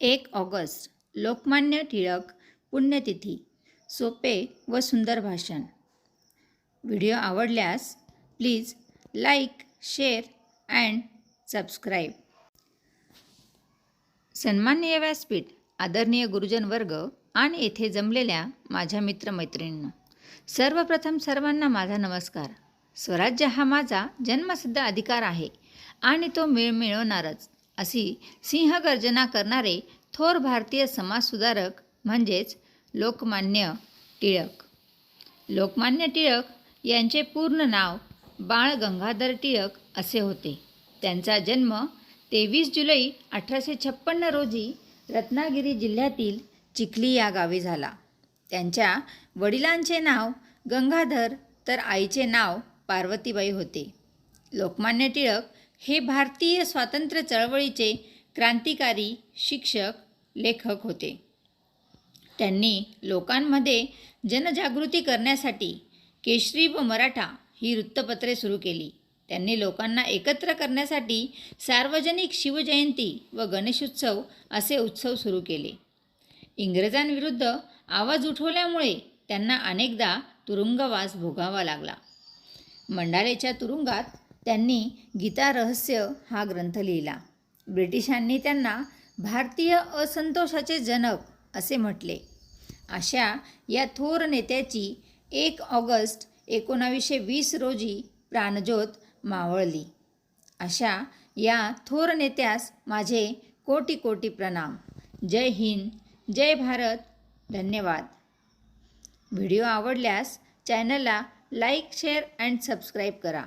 एक ऑगस्ट लोकमान्य टिळक पुण्यतिथी. सोपे व सुंदर भाषण. व्हिडिओ आवडल्यास please like share and subscribe. सन्माननीय व्यासपीठ आदरणीय गुरुजन वर्ग आणि येथे जमलेल्या माझ्या मित्रमैत्रिणींना सर्वप्रथम सर्वांना माझा नमस्कार. स्वराज्य हा माझा जन्मसिद्ध अधिकार आहे आणि तो मिळ मिळवणारच. अशी सिंहगर्जना करणारे थोर भारतीय समाजसुधारक म्हणजेच लोकमान्य टिळक. लोकमान्य टिळक यांचे पूर्ण नाव बाळ गंगाधर टिळक असे होते. त्यांचा जन्म तेवीस जुलै अठराशे छप्पन्न रोजी रत्नागिरी जिल्ह्यातील चिखली या गावी झाला. त्यांच्या वडिलांचे नाव गंगाधर तर आईचे नाव पार्वतीबाई होते. लोकमान्य टिळक हे भारतीय स्वातंत्र्य चळवळीचे क्रांतिकारी शिक्षक लेखक होते. त्यांनी लोकांमध्ये जनजागृती करण्यासाठी केशरी व मराठा ही वृत्तपत्रे सुरू केली. त्यांनी लोकांना एकत्र करण्यासाठी सार्वजनिक शिवजयंती व गणेशोत्सव असे उत्सव सुरू केले. इंग्रजांविरुद्ध आवाज उठवल्यामुळे त्यांना अनेकदा तुरुंगवास भोगावा लागला. मंडालेच्या तुरुंगात त्यांनी गीता रहस्य हा ग्रंथ लिहिला. ब्रिटिशांनी त्यांना भारतीय असंतोषाचे जनक असे म्हटले. अशा या थोर नेत्याची एक ऑगस्ट एकोणावीसशे वीस रोजी प्राणज्योत मावळली. अशा या थोर नेत्यास माझे कोटी कोटी प्रणाम. जय हिंद जय भारत. धन्यवाद. व्हिडिओ आवडल्यास चॅनलला लाईक शेअर अँड सबस्क्राईब करा.